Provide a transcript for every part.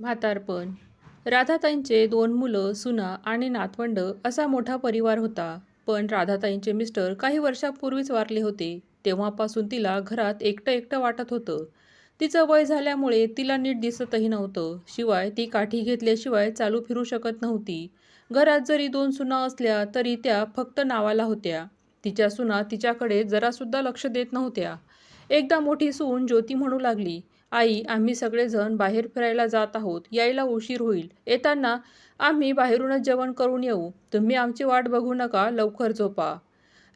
म्हातारपण. राधाताईंचे दोन मुलं सुना आणि नातवंड असा मोठा परिवार होता. पण राधाताईंचे मिस्टर काही वर्षापूर्वीच वारले होते. तेव्हापासून तिला घरात एकटं एकटं वाटत होतं. तिचं वय झाल्यामुळे तिला नीट दिसतही नव्हतं. शिवाय ती काठी घेतल्याशिवाय चालू फिरू शकत नव्हती. घरात जरी दोन सुना असल्या तरी त्या फक्त नावाला होत्या. तिच्या सुना तिच्याकडे जरासुद्धा लक्ष देत नव्हत्या. एकदा मोठी सून ज्योती म्हणू लागली आई आम्ही सगळेजण बाहेर फिरायला जात आहोत. यायला उशीर होईल. येताना आम्ही बाहेरूनच जेवण करून येऊ. तुम्ही आमची वाट बघू नका. लवकर झोपा.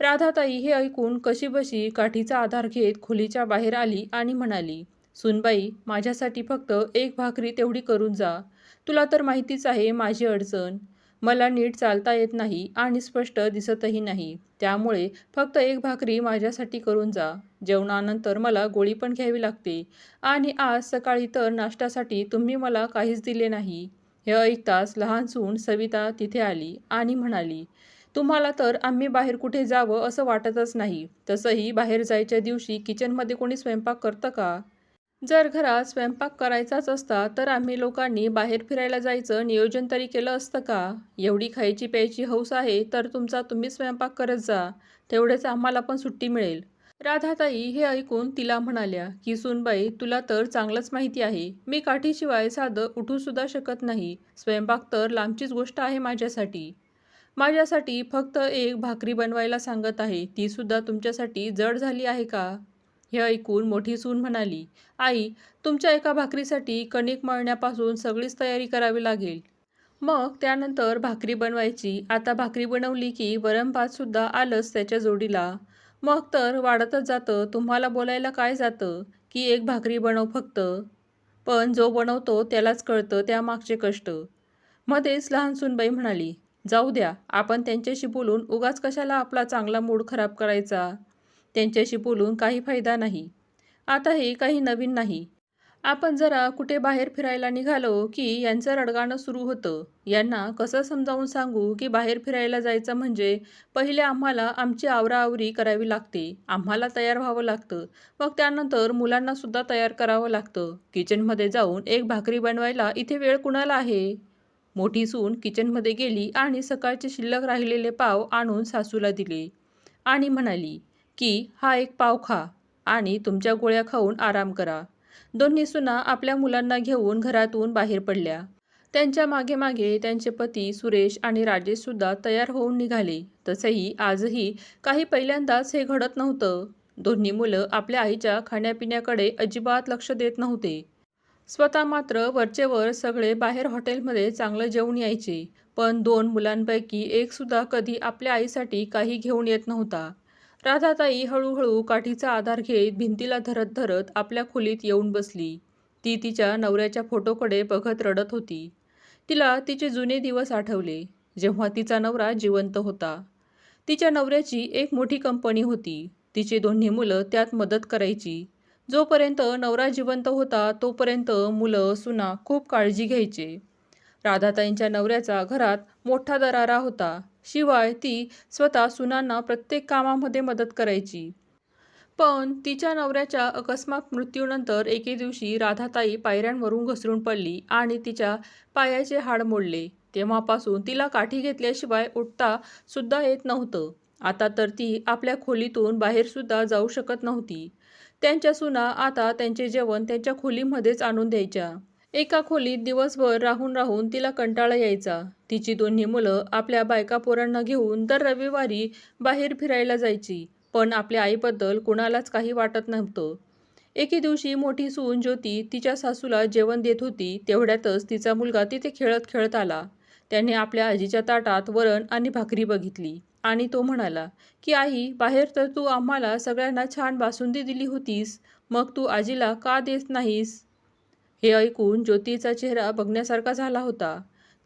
राधाताई हे ऐकून कशीबशी काठीचा आधार घेत खोलीच्या बाहेर आली आणि म्हणाली सुनबाई माझ्यासाठी फक्त एक भाकरी तेवढी करून जा. तुला तर माहितीच आहे माझी अडचण. मला नीट चालता येत नाही आणि स्पष्ट दिसतही नाही. त्यामुळे फक्त एक भाकरी माझ्यासाठी करून जा. जेवणानंतर मला गोळी पण घ्यावी लागते. आणि आज सकाळी तर नाश्त्यासाठी तुम्ही मला काहीच दिले नाही. हे ऐकताच लहान सून सविता तिथे आली आणि म्हणाली तुम्हाला तर आम्ही बाहेर कुठे जावं असं वाटतच नाही. तसंही बाहेर जायच्या दिवशी किचनमध्ये कोणी स्वयंपाक करतं का? जर घरात स्वयंपाक करायचाच असता तर आम्ही लोकांनी बाहेर फिरायला जायचं नियोजन तरी केलं असतं का? एवढी खायची प्यायची हौस आहे तर तुमचा तुम्ही स्वयंपाक करत जा. तेवढेच आम्हाला पण सुट्टी मिळेल. राधाताई हे ऐकून तिला म्हणाल्या की सुनबाई तुला तर चांगलंच माहिती आहे. मी काठीशिवाय साधं उठूसुद्धा शकत नाही. स्वयंपाक तर लांबचीच गोष्ट आहे माझ्यासाठी. माझ्यासाठी फक्त एक भाकरी बनवायला सांगत आहे. तीसुद्धा तुमच्यासाठी जड झाली आहे का? हे ऐकून मोठी सून म्हणाली आई तुमच्या एका भाकरीसाठी कणिक मळण्यापासून सगळीच तयारी करावी लागेल. मग त्यानंतर भाकरी बनवायची. आता भाकरी बनवली की वरणभातसुद्धा आलंच त्याच्या जोडीला. मग तर वाढतच जातं. तुम्हाला बोलायला काय जातं? की एक भाकरी बनव फक्त. पण जो बनवतो त्यालाच कळतं त्यामागचे कष्ट. मध्येच लहान सूनबाई म्हणाली जाऊ द्या. आपण त्यांच्याशी बोलून उगाच कशाला आपला चांगला मूड खराब करायचा? त्यांच्याशी बोलून काही फायदा नाही. आता हे काही नवीन नाही. आपण जरा कुठे बाहेर फिरायला निघालो की यांचं रडगाणं सुरू होतं. यांना कसं समजावून सांगू की बाहेर फिरायला जायचं म्हणजे पहिले आम्हाला आमची आवराआवरी करावी लागते. आम्हाला तयार व्हावं लागतं. मग त्यानंतर मुलांनासुद्धा तयार करावं लागतं. किचनमध्ये जाऊन एक भाकरी बनवायला इथे वेळ कुणाला आहे? मोठी सून किचनमध्ये गेली आणि सकाळचे शिल्लक राहिलेले पाव आणून सासूला दिले. आणि म्हणाली की हा एक पाव खा आणि तुमच्या गोळ्या खाऊन आराम करा. दोन्ही सुना आपल्या मुलांना घेऊन घरातून बाहेर पडल्या. त्यांच्या मागे मागे त्यांचे पती सुरेश आणि राजेशसुद्धा तयार होऊन निघाले. तसेही आजही काही पहिल्यांदाच हे घडत नव्हतं. दोन्ही मुलं आपल्या आईच्या खाण्यापिण्याकडे अजिबात लक्ष देत नव्हते. स्वतः मात्र वरचेवर सगळे बाहेर हॉटेलमध्ये चांगलं जेवून यायचे. पण दोन मुलांपैकी एकसुद्धा कधी आपल्या आईसाठी काही घेऊन येत नव्हता. राधाताई हळूहळू काठीचा आधार घेत भिंतीला धरत धरत आपल्या खोलीत येऊन बसली. ती तिच्या नवऱ्याच्या फोटोकडे बघत रडत होती. तिला तिचे जुने दिवस आठवले. जेव्हा तिचा नवरा जिवंत होता. तिच्या नवऱ्याची एक मोठी कंपनी होती. तिची दोन्ही मुलं त्यात मदत करायची. जोपर्यंत नवरा जिवंत होता तोपर्यंत मुलं सुना खूप काळजी घ्यायचे. राधाताईंच्या नवऱ्याचा घरात मोठा दरारा होता. शिवाय ती स्वतः सुनांना प्रत्येक कामामध्ये मदत करायची. पण तिच्या नवऱ्याच्या अकस्मात मृत्यूनंतर एके दिवशी राधाताई पायऱ्यांवरून घसरून पडली आणि तिच्या पायाचे हाड मोडले. तेव्हापासून तिला काठी घेतल्याशिवाय उठता सुद्धा येत नव्हतं. आता तर ती आपल्या खोलीतून बाहेरसुद्धा जाऊ शकत नव्हती. त्यांच्या सुना आता त्यांचे जेवण त्यांच्या खोलीमध्येच आणून द्यायच्या. एका खोलीत दिवसभर राहून राहून तिला कंटाळा यायचा. तिची दोन्ही मुलं आपल्या बायका पोरांना घेऊन दर रविवारी बाहेर फिरायला जायची पण आपल्या आईबद्दल कुणालाच काही वाटत नव्हतं. एके दिवशी मोठी सून ज्योती तिच्या सासूला जेवण देत होती तेवढ्यातच तिचा मुलगा तिथे खेळत खेळत आला. त्याने आपल्या आजीच्या ताटात वरण आणि भाकरी बघितली आणि तो म्हणाला की आई बाहेर तर तू आम्हाला सगळ्यांना छान बासुंदी दिली होतीस मग तू आजीला का देत नाहीस? हे ऐकून ज्योतीचा चेहरा बघण्यासारखा झाला होता.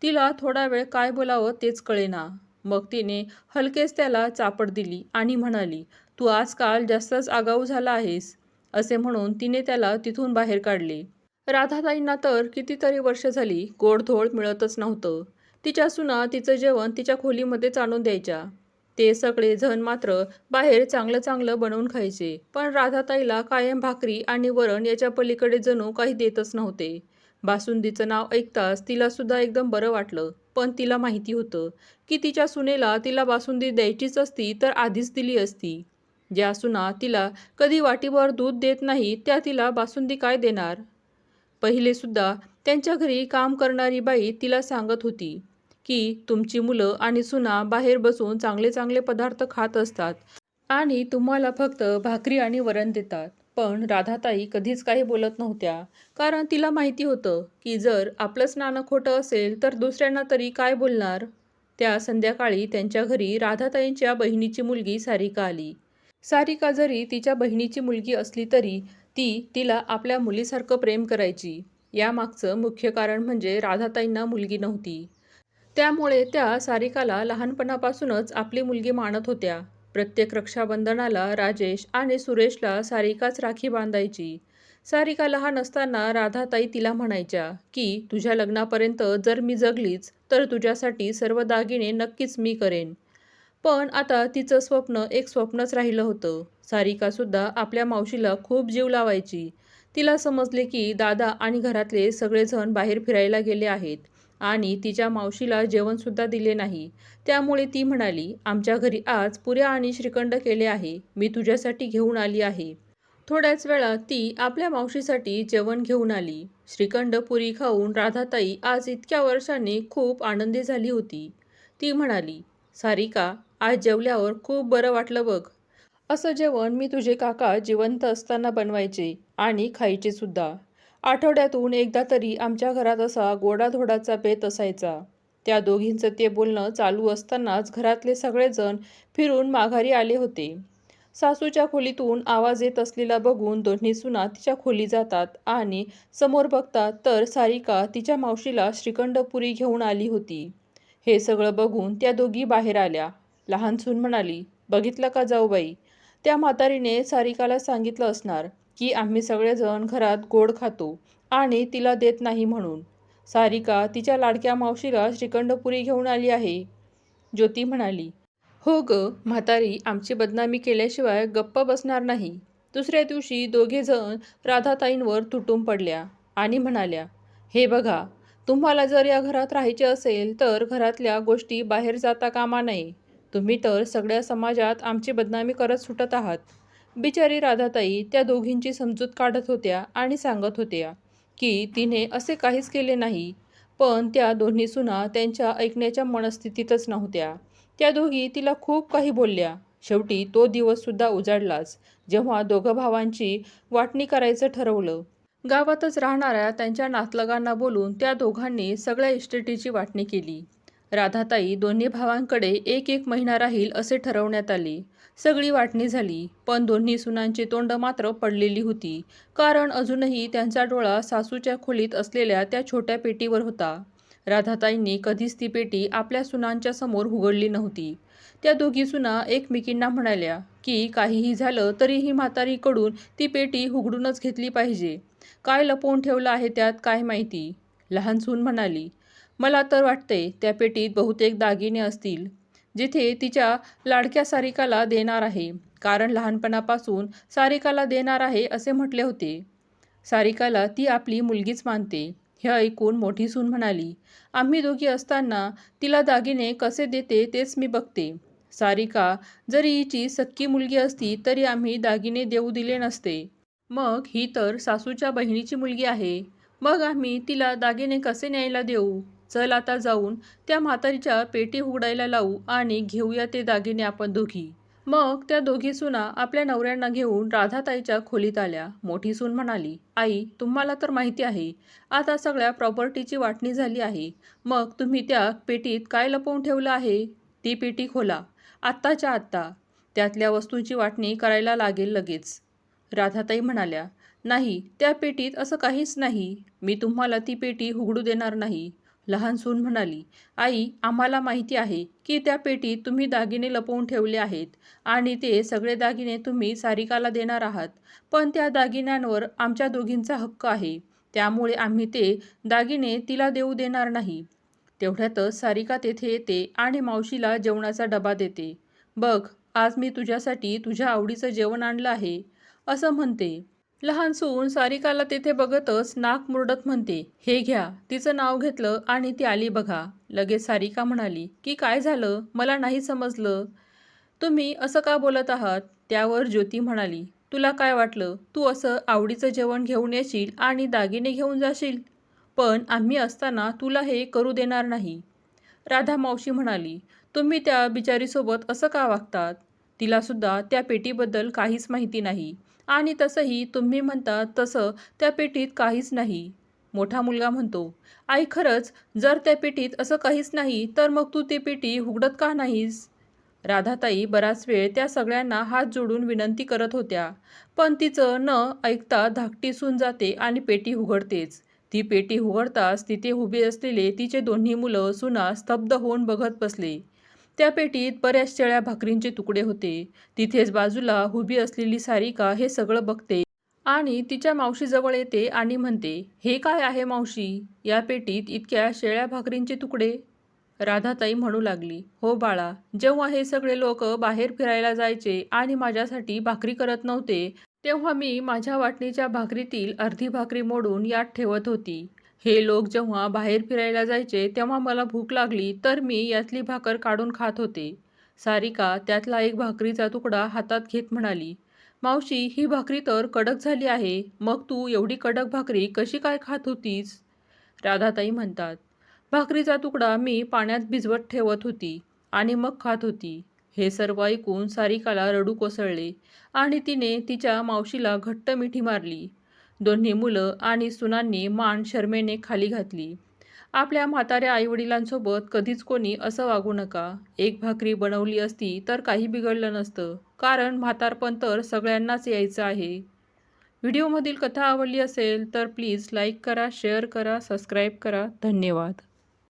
तिला थोडा वेळ काय बोलावं तेच कळेना. मग तिने हलकेच त्याला चापड दिली आणि म्हणाली तू आजकाल जास्तच आगाऊ झाला आहेस असे म्हणून तिने त्याला तिथून बाहेर काढले. राधाताईंना तर कितीतरी वर्ष झाली गोडधोड मिळतच नव्हतं. तिच्या सुना तिचं जेवण तिच्या खोलीमध्येच आणून द्यायच्या. ते सगळे जण मात्र बाहेर चांगलं चांगलं बनवून खायचे. पण राधाताईला कायम भाकरी आणि वरण याच्या पलीकडे जणू काही देतच नव्हते. बासुंदीचं नाव ऐकताच तिलासुद्धा एकदम बरं वाटलं. पण तिला माहिती होतं की तिच्या सुनेला तिला बासुंदी द्यायचीच असती तर आधीच दिली असती. ज्या सुना तिला कधी वाटीवर दूध देत नाही त्या तिला बासुंदी काय देणार? पहिलेसुद्धा त्यांच्या घरी काम करणारी बाई तिला सांगत होती. की तुमची मुलं आणि सुना बाहेर बसून चांगले चांगले पदार्थ खात असतात आणि तुम्हाला फक्त भाकरी आणि वरण देतात. पण राधाताई कधीच काही बोलत नव्हत्या. कारण तिला माहिती होतं की जर आपलंच नाणं खोटं असेल तर दुसऱ्यांना तरी काय बोलणार? त्या संध्याकाळी त्यांच्या घरी राधाताईंच्या बहिणीची मुलगी सारिका आली. सारिका जरी तिच्या बहिणीची मुलगी असली तरी ती तिला आपल्या मुलीसारखं प्रेम करायची. यामागचं मुख्य कारण म्हणजे राधाताईंना मुलगी नव्हती. त्यामुळे त्या सारिकाला लहानपणापासूनच आपली मुलगी मानत होत्या. प्रत्येक रक्षाबंधनाला राजेश आणि सुरेशला सारिकाच राखी बांधायची. सारिका लहान असताना राधाताई तिला म्हणायच्या की तुझ्या लग्नापर्यंत जर मी जगलीच तर तुझ्यासाठी सर्व दागिने नक्कीच मी करेन. पण आता तिचं स्वप्न एक स्वप्नच राहिलं होतं. सारिकासुद्धा आपल्या मावशीला खूप जीव लावायची. तिला समजले की दादा आणि घरातले सगळेजण बाहेर फिरायला गेले आहेत. आणि तिच्या मावशीला जेवणसुद्धा दिले नाही. त्यामुळे ती म्हणाली आमच्या घरी आज पुऱ्या आणि श्रीखंड केले आहे. मी तुझ्यासाठी घेऊन आली आहे. थोड्याच वेळात ती आपल्या मावशीसाठी जेवण घेऊन आली. श्रीखंड पुरी खाऊन राधाताई आज इतक्या वर्षांनी खूप आनंदी झाली होती. ती म्हणाली सारिका आज जेवल्यावर खूप बरं वाटलं बघ. असं जेवण मी तुझे काका जिवंत असताना बनवायचे आणि खायचे सुद्धा आठवड्यातून एकदा तरी आमच्या घरात असा गोडाधोडाचा बेत असायचा. त्या दोघींचं ते बोलणं चालू असतानाच घरातले सगळेजण फिरून माघारी आले होते. सासूच्या खोलीतून आवाज येत असलेला बघून दोन्ही सुना तिच्या खोली जातात आणि समोर बघतात तर सारिका तिच्या मावशीला श्रीखंडपुरी घेऊन आली होती. हे सगळं बघून त्या दोघी बाहेर आल्या. लहान सून म्हणाली बघितलं का जाऊबाई? त्या म्हातारीने सारिकाला सांगितलं असणार. की आम्ही सगळेजण घरात गोड खातो आणि तिला देत नाही म्हणून. सारिका तिच्या लाडक्या मावशीला श्रीखंडपुरी घेऊन आली आहे. ज्योती म्हणाली हो ग म्हातारी आमची बदनामी केल्याशिवाय गप्प बसणार नाही. दुसऱ्या दिवशी दोघेजण राधाताईंवर तुटून पडल्या आणि म्हणाल्या हे बघा तुम्हाला जर या घरात राहायचे असेल तर घरातल्या गोष्टी बाहेर जाता कामा नये. तुम्ही तर सगळ्या समाजात आमची बदनामी करत सुटत आहात. बिचारी राधाताई त्या दोघींची समजूत काढत होत्या आणि सांगत होत्या की तिने असे काहीच केले नाही पण त्या दोन्ही सुना त्यांच्या ऐकण्याच्या मनस्थितीतच नव्हत्या. त्या दोघी तिला खूप काही बोलल्या. शेवटी तो दिवससुद्धा उजाडलाच जेव्हा दोघं भावांची वाटणी करायचं ठरवलं. गावातच राहणाऱ्या त्यांच्या नातलगांना बोलून त्या दोघांनी सगळ्या इस्टेटीची वाटणी केली. राधाताई दोन्ही भावांकडे एक एक महिना राहील असे ठरवण्यात आले. सगळी वाटणी झाली पण दोन्ही सुनांची तोंड मात्र पडलेली होती. कारण अजूनही त्यांचा डोळा सासूच्या खोलीत असलेल्या त्या छोट्या पेटीवर होता. राधाताईंनी कधीच ती पेटी आपल्या सुनांच्या समोर उघडली नव्हती. त्या दोघी सुना एकमेकींना म्हणाल्या की काहीही झालं तरीही म्हातारीकडून ती पेटी उघडूनच घेतली पाहिजे. काय लपवून ठेवलं आहे त्यात काय माहिती? लहान सून म्हणाली मला तर वाटते त्या पेटीत बहुतेक दागिने असतील. जिथे तिच्या लाडक्या सारिकाला देणार आहे. कारण लहानपणापासून सारिकाला देणार आहे असे म्हटले होते. सारिकाला ती आपली मुलगीच मानते. हे ऐकून मोठी सून म्हणाली आम्ही दोघी असताना तिला दागिने कसे देते तेच मी बघते. सारिका जरी हिची सक्की मुलगी असती तरी आम्ही दागिने देऊ दिले नसते. मग ही तर सासूच्या बहिणीची मुलगी आहे. मग आम्ही तिला दागिने कसे न्यायला देऊ? चल आता जाऊन त्या म्हातारीच्या पेटी उघडायला लावू आणि घेऊया ते दागिने आपण दोघी. मग त्या दोघी सुना आपल्या नवऱ्यांना घेऊन राधाताईच्या खोलीत आल्या. मोठी सून म्हणाली आई तुम्हाला तर माहिती आहे आता सगळ्या प्रॉपर्टीची वाटणी झाली आहे. मग तुम्ही त्या पेटीत काय लपवून ठेवलं आहे? ती पेटी खोला. आत्ताच्या आत्ता. त्यातल्या वस्तूंची वाटणी करायला लागेल लगेच. राधाताई म्हणाल्या नाही त्या पेटीत असं काहीच नाही. मी तुम्हाला ती पेटी उघडू देणार नाही. लहान सून म्हणाली आई आम्हाला माहिती आहे की त्या पेटीत तुम्ही दागिने लपवून ठेवले आहेत आणि ते सगळे दागिने तुम्ही सारिकाला देणार आहात. पण त्या दागिन्यांवर आमच्या दोघींचा हक्क आहे. त्यामुळे आम्ही ते दागिने तिला देऊ देणार नाही. तेवढ्यातच सारिका तेथे येते आणि मावशीला जेवणाचा डबा देते. बघ आज मी तुझ्यासाठी तुझ्या आवडीचं जेवण आणलं आहे. असं म्हणते. लहान सून सारिकाला तेथे बघतच नाक मुरडत म्हणते हे घ्या तिचं नाव घेतलं आणि ती आली बघा. लगेच सारिका म्हणाली की काय झालं? मला नाही समजलं. तुम्ही असं का बोलत आहात? त्यावर ज्योती म्हणाली तुला काय वाटलं? तू असं आवडीचं जेवण घेऊन येशील आणि दागिने घेऊन जाशील? पण आम्ही असताना तुला हे करू देणार नाही. राधा मावशी म्हणाली तुम्ही त्या बिचारीसोबत असं का वागतात? तिलासुद्धा त्या पेटीबद्दल काहीच माहिती नाही. आणि तसंही तुम्ही म्हणता तसं त्या पेटीत काहीच नाही. मोठा मुलगा म्हणतो आई खरंच जर त्या पेटीत असं काहीच नाही तर मग तू ती पेटी उघडत का नाहीस? राधाताई बराच वेळ त्या सगळ्यांना हात जोडून विनंती करत होत्या पण तिचं न ऐकता धाकटी सून जाते आणि पेटी उघडतेच. ती पेटी उघडताच तिथे उभे असलेले तिचे दोन्ही मुलं सुना स्तब्ध होऊन बघत बसले. त्या पेटीत बऱ्याच शेळ्या भाकरींचे तुकडे होते. तिथेच बाजूला उभी असलेली सारिका हे सगळं बघते आणि तिच्या मावशीजवळ येते आणि म्हणते हे काय आहे मावशी? या पेटीत इतक्या शेळ्या भाकरींचे तुकडे? राधाताई म्हणू लागली हो बाळा जेव्हा हे सगळे लोक बाहेर फिरायला जायचे आणि माझ्यासाठी भाकरी करत नव्हते तेव्हा मी माझ्या वाटणीच्या भाकरीतील अर्धी भाकरी मोडून यात ठेवत होती. हे लोक जेव्हा बाहेर फिरायला जायचे तेव्हा मला भूक लागली तर मी यातली भाकर काढून खात होते. सारिका त्यातला एक भाकरीचा तुकडा हातात घेत म्हणाली मावशी ही भाकरी तर कडक झाली आहे मग तू एवढी कडक भाकरी कशी काय खात होतीस? राधाताई म्हणतात भाकरीचा तुकडा मी पाण्यात भिजवत ठेवत होती आणि मग खात होती. हे सर्व ऐकून सारिकाला रडू कोसळले आणि तिने तिच्या मावशीला घट्ट मिठी मारली. दोन्ही मुलं आणि सुनांनी मान शर्मेने खाली घातली. आपल्या म्हाताऱ्या आईवडिलांसोबत कधीच कोणी असं वागू नका. एक भाकरी बनवली असती तर काही बिघडलं नसतं. कारण म्हातारपण तर सगळ्यांनाच यायचं आहे. व्हिडिओमधील कथा आवडली असेल तर प्लीज लाईक करा शेअर करा सबस्क्राईब करा. धन्यवाद.